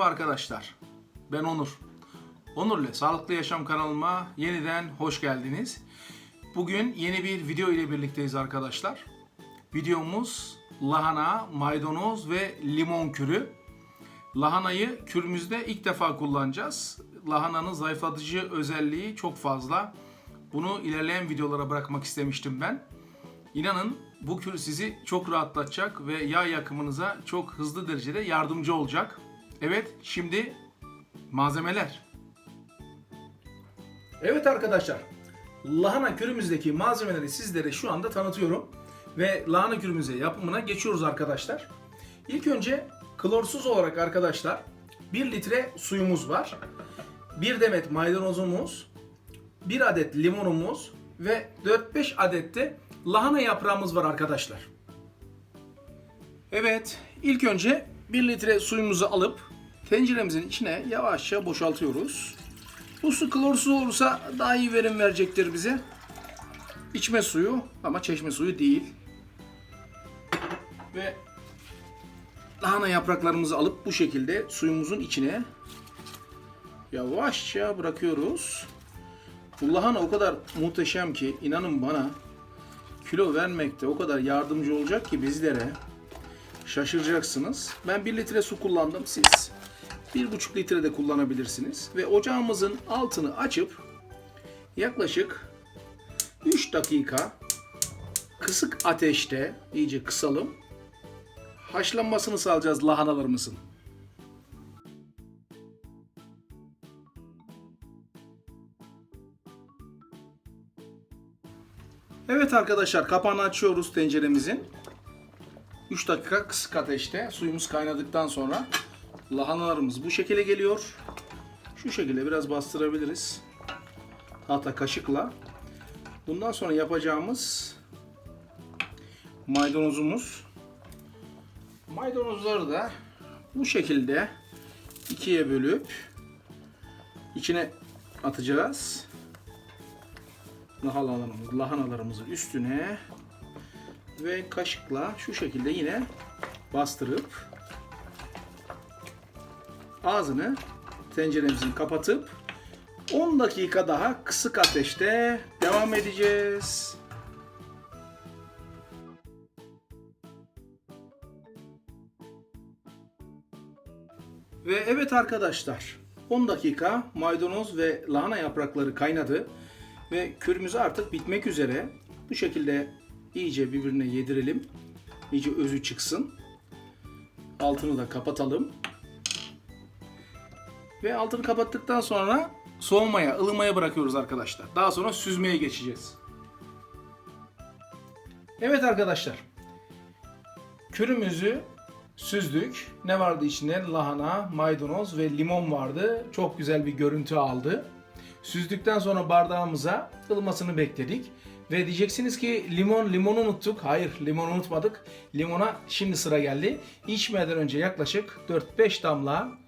arkadaşlar. Ben Onur. Onur ile Sağlıklı Yaşam kanalıma yeniden hoş geldiniz. Bugün yeni bir video ile birlikteyiz arkadaşlar. Videomuz lahana, maydanoz ve limon kürü. Lahanayı kürümüzde ilk defa kullanacağız. Lahananın zayıflatıcı özelliği çok fazla. Bunu ilerleyen videolara bırakmak istemiştim ben. İnanın bu kür sizi çok rahatlatacak ve yağ yakımınıza çok hızlı derecede yardımcı olacak. Evet, şimdi malzemeler. Evet arkadaşlar, lahana kürümüzdeki malzemeleri sizlere şu anda tanıtıyorum. Ve lahana kürümüze yapımına geçiyoruz arkadaşlar. İlk önce klorsuz olarak arkadaşlar 1 litre suyumuz var. 1 demet maydanozumuz, 1 adet limonumuz ve 4-5 adet de lahana yaprağımız var arkadaşlar. Evet, ilk önce 1 litre suyumuzu alıp tenceremizin içine yavaşça boşaltıyoruz. Bu su klorsuz olursa daha iyi verim verecektir bize. İçme suyu ama çeşme suyu değil. Ve lahana yapraklarımızı alıp bu şekilde suyumuzun içine yavaşça bırakıyoruz. Bu lahana o kadar muhteşem ki inanın bana kilo vermekte o kadar yardımcı olacak ki bizlere şaşıracaksınız. Ben 1 litre su kullandım. Siz 1,5 litre de kullanabilirsiniz. Ve ocağımızın altını açıp yaklaşık 3 dakika kısık ateşte iyice kısalım. Haşlanmasını sağlayacağız lahanalarımızın. Evet arkadaşlar kapağını açıyoruz tenceremizin. 3 dakika kısık ateşte suyumuz kaynadıktan sonra lahanalarımız bu şekilde geliyor. Şu şekilde biraz bastırabiliriz. Hatta kaşıkla. Bundan sonra yapacağımız maydanozumuz. Maydanozları da bu şekilde ikiye bölüp içine atacağız lahanalarımız, lahanalarımızın üstüne ve kaşıkla şu şekilde yine bastırıp ağzını tenceremizin kapatıp 10 dakika daha kısık ateşte devam edeceğiz. Ve evet arkadaşlar 10 dakika maydanoz ve lahana yaprakları kaynadı. Ve kürümüz artık bitmek üzere. Bu şekilde iyice birbirine yedirelim. İyice özü çıksın. Altını da kapatalım. Ve altını kapattıktan sonra soğumaya, ılımaya bırakıyoruz arkadaşlar. Daha sonra süzmeye geçeceğiz. Evet arkadaşlar. Kürümüzü süzdük. Ne vardı içinde? Lahana, maydanoz ve limon vardı. Çok güzel bir görüntü aldı. Süzdükten sonra bardağımıza ılımasını bekledik. Ve diyeceksiniz ki limon, limonu unuttuk. Hayır, limonu unutmadık. Limona şimdi sıra geldi. İçmeden önce yaklaşık 4-5 damla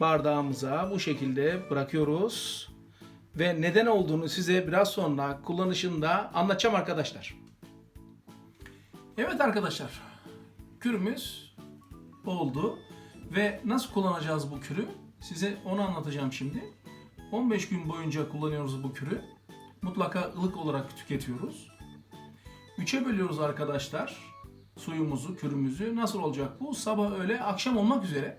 bardağımıza bu şekilde bırakıyoruz. Ve neden olduğunu size biraz sonra kullanışında anlatacağım arkadaşlar. Evet arkadaşlar, kürümüz oldu. Ve nasıl kullanacağız bu kürü? Size onu anlatacağım şimdi. 15 gün boyunca kullanıyoruz bu kürü. Mutlaka ılık olarak tüketiyoruz. 3'e bölüyoruz arkadaşlar suyumuzu, kürümüzü. Nasıl olacak bu? Sabah, öğle, akşam olmak üzere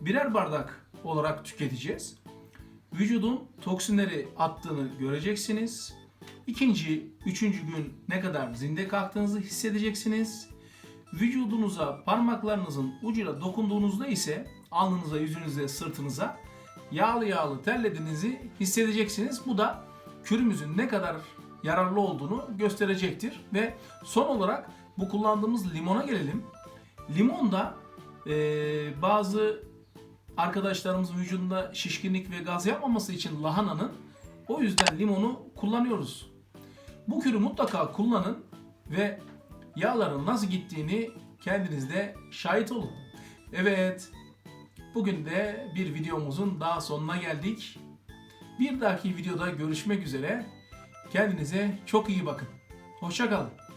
birer bardak olarak tüketeceğiz. Vücudun toksinleri attığını göreceksiniz. İkinci, üçüncü gün ne kadar zinde kalktığınızı hissedeceksiniz. Vücudunuza parmaklarınızın ucuyla dokunduğunuzda ise alnınıza, yüzünüze, sırtınıza yağlı yağlı terlediğinizi hissedeceksiniz. Bu da kürümüzün ne kadar yararlı olduğunu gösterecektir. Ve son olarak bu kullandığımız limona gelelim. Limon da e, bazı arkadaşlarımızın vücudunda şişkinlik ve gaz yapmaması için lahananın o yüzden limonu kullanıyoruz. Bu kürü mutlaka kullanın ve yağların nasıl gittiğini kendinizde şahit olun. Evet, Bugün de bir videomuzun daha sonuna geldik. Bir dahaki videoda görüşmek üzere. Kendinize çok iyi bakın. Hoşçakalın.